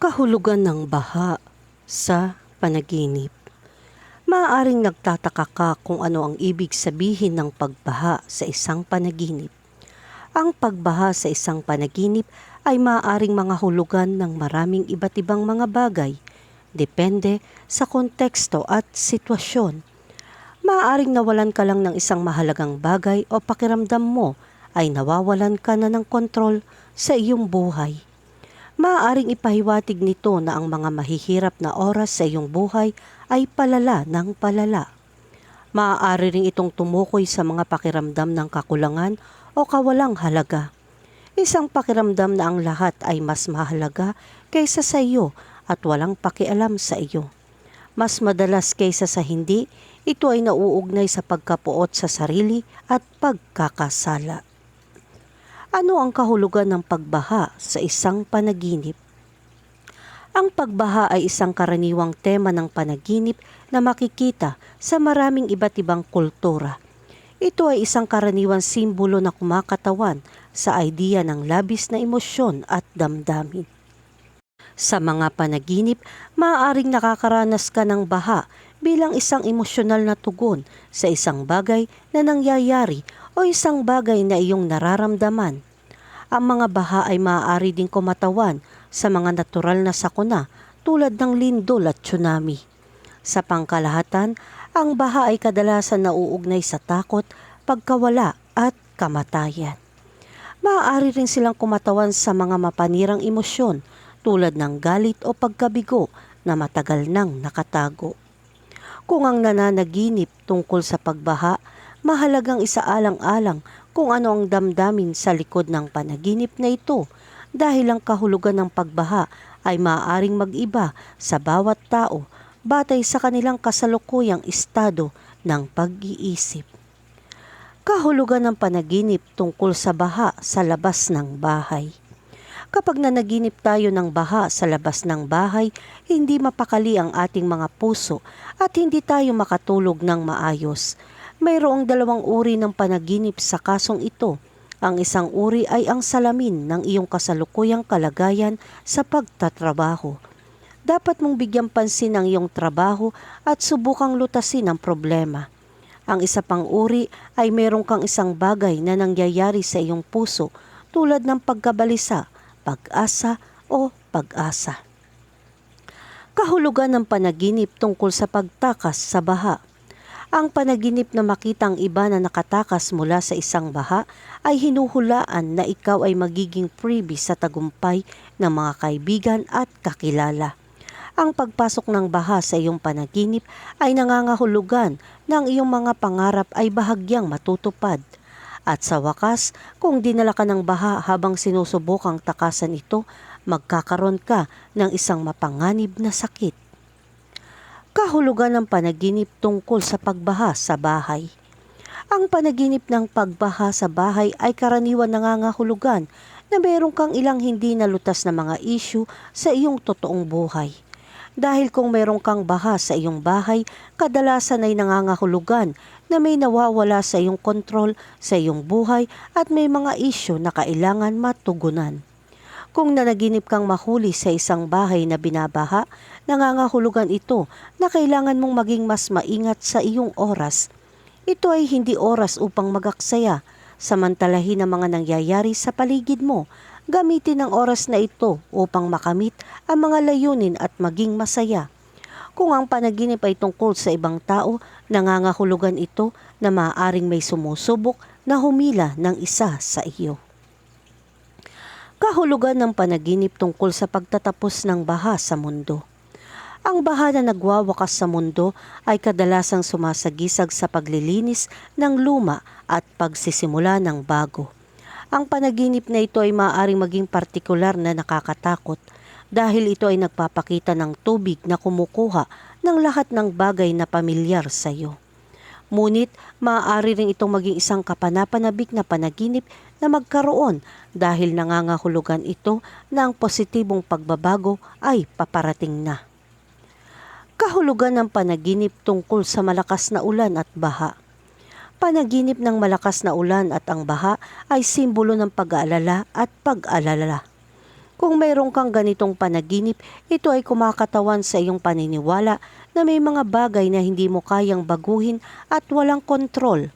Kahulugan ng baha sa panaginip. Maaaring nagtataka ka kung ano ang ibig sabihin ng pagbaha sa isang panaginip. Ang pagbaha sa isang panaginip ay maaaring mga hulugan ng maraming iba't ibang mga bagay, depende sa konteksto at sitwasyon. Maaaring nawalan ka lang ng isang mahalagang bagay o pakiramdam mo ay nawawalan ka na ng kontrol sa iyong buhay. Maaaring ipahiwatig nito na ang mga mahihirap na oras sa iyong buhay ay palala ng palala. Maaari ring itong tumukoy sa mga pakiramdam ng kakulangan o kawalang halaga. Isang pakiramdam na ang lahat ay mas mahalaga kaysa sa iyo at walang pakialam sa iyo. Mas madalas kaysa sa hindi, ito ay nauugnay sa pagkapuot sa sarili at pagkakasala. Ano ang kahulugan ng pagbaha sa isang panaginip? Ang pagbaha ay isang karaniwang tema ng panaginip na makikita sa maraming iba't ibang kultura. Ito ay isang karaniwang simbolo na kumakatawan sa idea ng labis na emosyon at damdamin. Sa mga panaginip, maaaring nakakaranas ka ng baha bilang isang emosyonal na tugon sa isang bagay na nangyayari o isang bagay na iyong nararamdaman. Ang mga baha ay maaari ding kumatawan sa mga natural na sakuna tulad ng lindol at tsunami. Sa pangkalahatan, ang baha ay kadalasan nauugnay sa takot, pagkawala at kamatayan. Maaari rin silang kumatawan sa mga mapanirang emosyon tulad ng galit o pagkabigo na matagal nang nakatago. Kung ang nananaginip tungkol sa pagbaha, mahalagang isaalang-alang kung ano ang damdamin sa likod ng panaginip na ito dahil ang kahulugan ng pagbaha ay maaaring mag-iba sa bawat tao batay sa kanilang kasalukuyang estado ng pag-iisip. Kahulugan ng panaginip tungkol sa baha sa labas ng bahay. Kapag nanaginip tayo ng baha sa labas ng bahay, hindi mapakali ang ating mga puso at hindi tayo makatulog ng maayos. Mayroong dalawang uri ng panaginip sa kasong ito. Ang isang uri ay ang salamin ng iyong kasalukuyang kalagayan sa pagtatrabaho. Dapat mong bigyan pansin ang iyong trabaho at subukang lutasin ang problema. Ang isa pang uri ay meron kang isang bagay na nangyayari sa iyong puso tulad ng pagkabalisa, pag-asa o pag-asa. Kahulugan ng panaginip tungkol sa pagtakas sa baha. Ang panaginip na makitang iba na nakatakas mula sa isang baha ay hinuhulaan na ikaw ay magiging freebie sa tagumpay ng mga kaibigan at kakilala. Ang pagpasok ng baha sa iyong panaginip ay nangangahulugan ng iyong mga pangarap ay bahagyang matutupad. At sa wakas, kung dinala ka ng baha habang sinusubukang takasan ito, magkakaroon ka ng isang mapanganib na sakit. Kahulugan ng panaginip tungkol sa pagbaha sa bahay. Ang panaginip ng pagbaha sa bahay ay karaniwan nangangahulugan na meron kang ilang hindi nalutas na mga issue sa iyong totoong buhay. Dahil kung meron kang baha sa iyong bahay, kadalasan ay nangangahulugan na may nawawala sa iyong kontrol sa iyong buhay at may mga issue na kailangan matugunan. Kung nanaginip kang mahuli sa isang bahay na binabaha, nangangahulugan ito na kailangan mong maging mas maingat sa iyong oras. Ito ay hindi oras upang magaksaya, samantalahin ang mga nangyayari sa paligid mo. Gamitin ang oras na ito upang makamit ang mga layunin at maging masaya. Kung ang panaginip ay tungkol sa ibang tao, nangangahulugan ito na maaaring may sumusubok na humila ng isa sa iyo kahulugan ng panaginip tungkol sa pagtatapos ng baha sa mundo. Ang baha na nagwawakas sa mundo ay kadalasang sumasagisag sa paglilinis ng luma at pagsisimula ng bago. Ang panaginip na ito ay maaaring maging partikular na nakakatakot dahil ito ay nagpapakita ng tubig na kumukuha ng lahat ng bagay na pamilyar sa iyo. Ngunit maaari rin itong maging isang kapanapanabik na panaginip na magkaroon dahil nangangahulugan ito na ang positibong pagbabago ay paparating na. Kahulugan ng panaginip tungkol sa malakas na ulan at baha. Panaginip ng malakas na ulan at ang baha ay simbolo ng pag-aalala at pag-alala. Kung mayroon kang ganitong panaginip, ito ay kumakatawan sa iyong paniniwala na may mga bagay na hindi mo kayang baguhin at walang kontrol.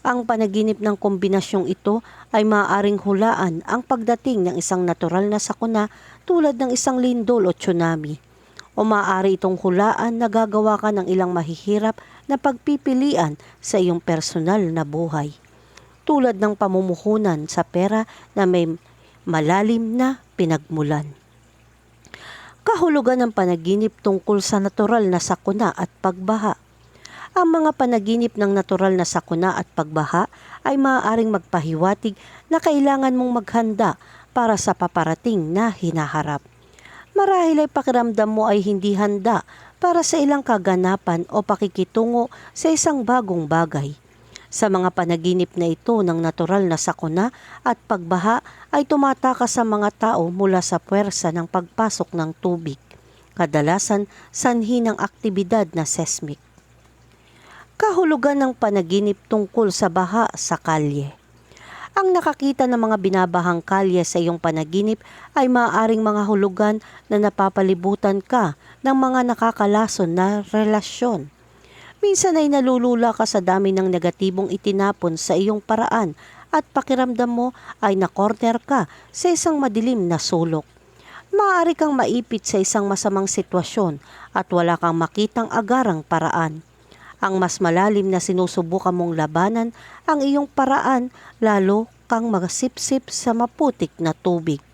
Ang panaginip ng kombinasyong ito ay maaaring hulaan ang pagdating ng isang natural na sakuna tulad ng isang lindol o tsunami. O maaari itong hulaan na gagawa ka ng ilang mahihirap na pagpipilian sa iyong personal na buhay. Tulad ng pamumuhunan sa pera na may malalim na pinagmulan. Kahulugan ng panaginip tungkol sa natural na sakuna at pagbaha. Ang mga panaginip ng natural na sakuna at pagbaha ay maaaring magpahiwatig na kailangan mong maghanda para sa paparating na hinaharap. Marahil ay pakiramdam mo ay hindi handa para sa ilang kaganapan o pakikitungo sa isang bagong bagay. Sa mga panaginip na ito ng natural na sakuna at pagbaha ay tumatakas sa mga tao mula sa puwersa ng pagpasok ng tubig, kadalasan sanhi ng aktibidad na seismic. Kahulugan ng panaginip tungkol sa baha sa kalye. Ang nakakita ng mga binabahang kalye sa iyong panaginip ay maaaring mga hulugan na napapalibutan ka ng mga nakakalason na relasyon. Minsan ay nalulula ka sa dami ng negatibong itinapon sa iyong paraan at pakiramdam mo ay nakorner ka sa isang madilim na sulok. Maaari kang maipit sa isang masamang sitwasyon at wala kang makitang agarang paraan. Ang mas malalim na sinusubukan mong labanan ang iyong paraan lalo kang magasipsip sa maputik na tubig.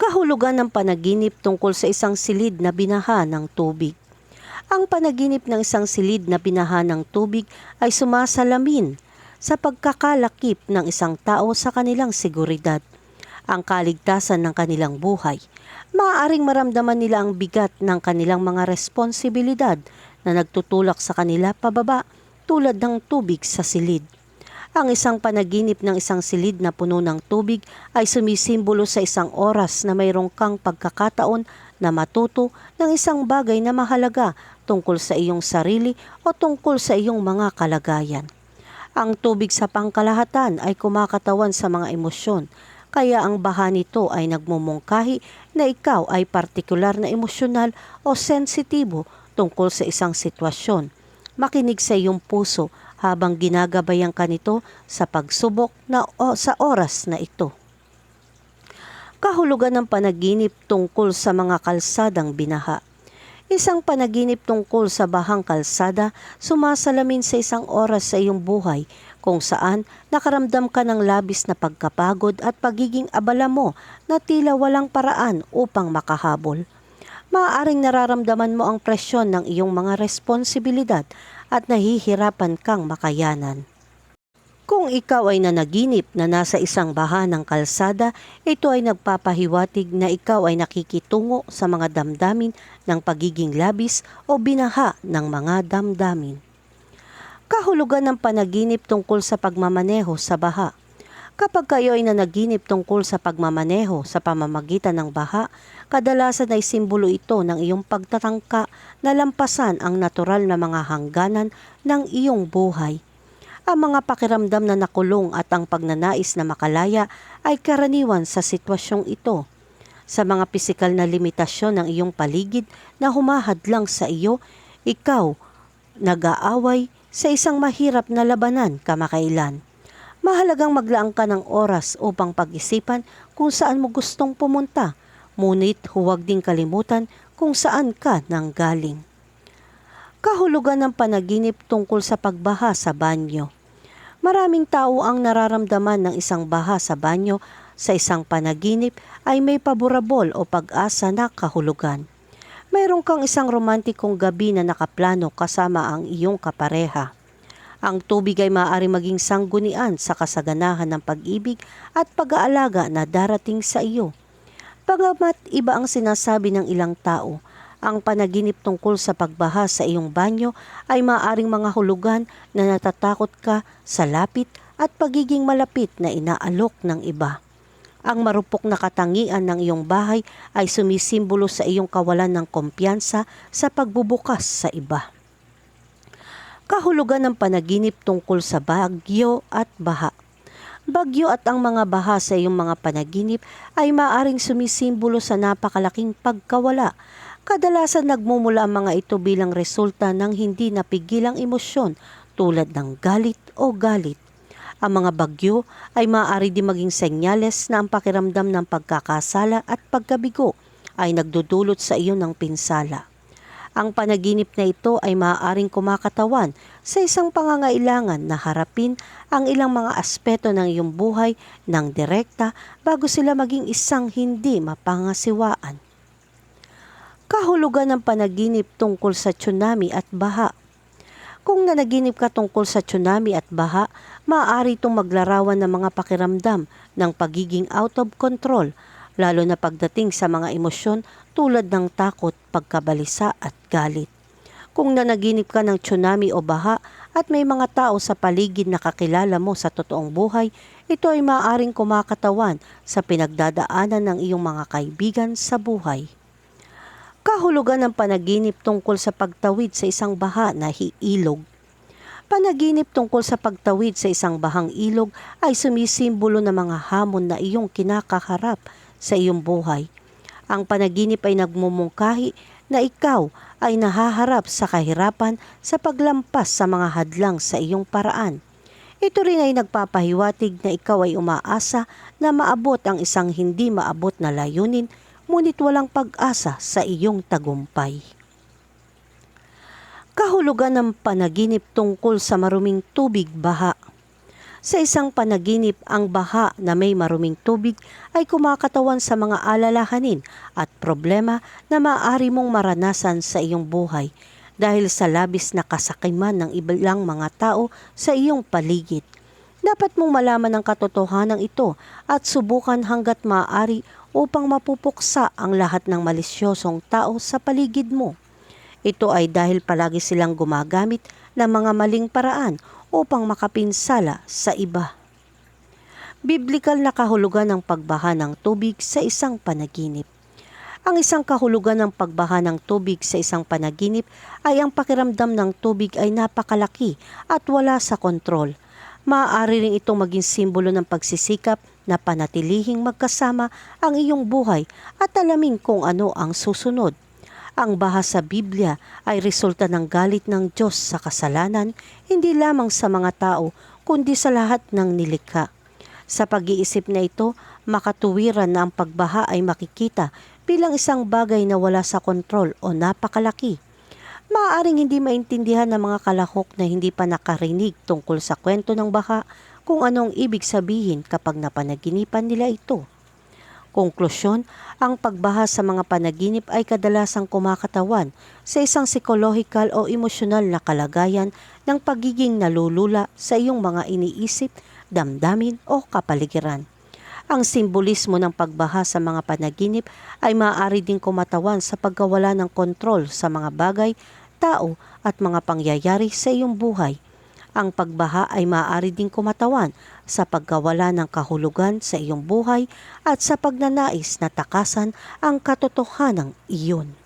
Kahulugan ng panaginip tungkol sa isang silid na binaha ng tubig. Ang panaginip ng isang silid na binaha ng tubig ay sumasalamin sa pagkakalakip ng isang tao sa kanilang seguridad, ang kaligtasan ng kanilang buhay. Maaaring maramdaman nila ang bigat ng kanilang mga responsibilidad na nagtutulak sa kanila pababa tulad ng tubig sa silid. Ang isang panaginip ng isang silid na puno ng tubig ay sumisimbolo sa isang oras na mayroong kang pagkakataon na matuto ng isang bagay na mahalaga tungkol sa iyong sarili o tungkol sa iyong mga kalagayan. Ang tubig sa pangkalahatan ay kumakatawan sa mga emosyon, kaya ang baha nito ay nagmumungkahi na ikaw ay partikular na emosyonal o sensitibo tungkol sa isang sitwasyon. Makinig sa iyong puso habang ginagabayan ka nito sa pagsubok na o sa oras na ito. Kahulugan ng panaginip tungkol sa mga kalsadang binaha. Isang panaginip tungkol sa bahang kalsada sumasalamin sa isang oras sa iyong buhay kung saan nakaramdam ka ng labis na pagkapagod at pagiging abala mo na tila walang paraan upang makahabol maaaring nararamdaman mo ang presyon ng iyong mga responsibilidad at nahihirapan kang makayanan. Kung ikaw ay nanaginip na nasa isang baha ng kalsada, ito ay nagpapahiwatig na ikaw ay nakikitungo sa mga damdamin ng pagiging labis o binaha ng mga damdamin. Kahulugan ng panaginip tungkol sa pagmamaneho sa baha. Kapag kayo ay nanaginip tungkol sa pagmamaneho sa pamamagitan ng baha, kadalasan ay simbolo ito ng iyong pagtatangka na lampasan ang natural na mga hangganan ng iyong buhay. Ang mga pakiramdam na nakulong at ang pagnanais na makalaya ay karaniwan sa sitwasyong ito. Sa mga pisikal na limitasyon ng iyong paligid na humahadlang sa iyo, ikaw nag-aaway sa isang mahirap na labanan kamakailan. Mahalagang maglaang ka ng oras upang pag-isipan kung saan mo gustong pumunta Ngunit huwag ding kalimutan kung saan ka nanggaling. Kahulugan ng panaginip tungkol sa pagbaha sa banyo. Maraming tao ang nararamdaman ng isang baha sa banyo sa isang panaginip ay may paborabol o pag-asa na kahulugan. Mayroon kang isang romantikong gabi na nakaplano kasama ang iyong kapareha. Ang tubig ay maaari maging sanggunian sa kasaganahan ng pag-ibig at pag-aalaga na darating sa iyo. Pagamat iba ang sinasabi ng ilang tao, ang panaginip tungkol sa pagbaha sa iyong banyo ay maaring mga hulugan na natatakot ka sa lapit at pagiging malapit na inaalok ng iba. Ang marupok na katangian ng iyong bahay ay sumisimbolo sa iyong kawalan ng kumpiyansa sa pagbubukas sa iba. Kahulugan ng panaginip tungkol sa bagyo at baha Bagyo at ang mga baha sa iyong mga panaginip ay maaring sumisimbolo sa napakalaking pagkawala. Kadalasan nagmumula ang mga ito bilang resulta ng hindi napigilang emosyon tulad ng galit o galit. Ang mga bagyo ay maaari din maging senyales na ang pakiramdam ng pagkakasala at pagkabigo ay nagdudulot sa iyo ng pinsala. Ang panaginip na ito ay maaaring kumakatawan sa isang pangangailangan na harapin ang ilang mga aspeto ng iyong buhay ng direkta bago sila maging isang hindi mapangasiwaan. Kahulugan ng panaginip tungkol sa tsunami at baha kung nanaginip ka tungkol sa tsunami at baha, maaari itong maglarawan ng mga pakiramdam ng pagiging out of control, lalo na pagdating sa mga emosyon tulad ng takot, pagkabalisa at galit. Kung nanaginip ka ng tsunami o baha at may mga tao sa paligid na kakilala mo sa totoong buhay, ito ay maaaring kumakatawan sa pinagdadaanan ng iyong mga kaibigan sa buhay kahulugan ng panaginip tungkol sa pagtawid sa isang baha na ilog. Panaginip tungkol sa pagtawid sa isang bahang ilog ay sumisimbolo ng mga hamon na iyong kinakaharap sa iyong buhay. Ang panaginip ay nagmumungkahi na ikaw ay nahaharap sa kahirapan sa paglampas sa mga hadlang sa iyong paraan. Ito rin ay nagpapahiwatig na ikaw ay umaasa na maabot ang isang hindi maabot na layunin ngunit walang pag-asa sa iyong tagumpay. Kahulugan ng panaginip tungkol sa maruming tubig baha. Sa isang panaginip, ang baha na may maruming tubig ay kumakatawan sa mga alalahanin at problema na maaari mong maranasan sa iyong buhay dahil sa labis na kasakiman ng ilang mga tao sa iyong paligid. Dapat mong malaman ang katotohanan ito at subukan hanggat maaari upang mapupuksa ang lahat ng malisyosong tao sa paligid mo. Ito ay dahil palagi silang gumagamit ng mga maling paraan upang makapinsala sa iba. Biblikal na kahulugan ng pagbaha ng tubig sa isang panaginip. Ang isang kahulugan ng pagbaha ng tubig sa isang panaginip ay ang pakiramdam ng tubig ay napakalaki at wala sa kontrol. Maaari rin itong maging simbolo ng pagsisikap na panatilihing magkasama ang iyong buhay at alamin kung ano ang susunod. Ang baha sa Biblia ay resulta ng galit ng Diyos sa kasalanan, hindi lamang sa mga tao, kundi sa lahat ng nilikha. Sa pag-iisip na ito, makatuwiran na ang pagbaha ay makikita bilang isang bagay na wala sa kontrol o napakalaki. Maaaring hindi maintindihan ng mga kalahok na hindi pa nakarinig tungkol sa kwento ng baha kung anong ibig sabihin kapag napanaginipan nila ito. Konklusyon, ang pagbaha sa mga panaginip ay kadalasang kumakatawan sa isang psikolohikal o emosyonal na kalagayan ng pagiging nalulula sa iyong mga iniisip, damdamin o kapaligiran. Ang simbolismo ng pagbaha sa mga panaginip ay maaari ding kumatawan sa pagkawala ng kontrol sa mga bagay, tao at mga pangyayari sa iyong buhay – ang pagbaha ay maaari ding kumatawan sa pagkawala ng kahulugan sa iyong buhay at sa pagnanais na takasan ang katotohanang iyon.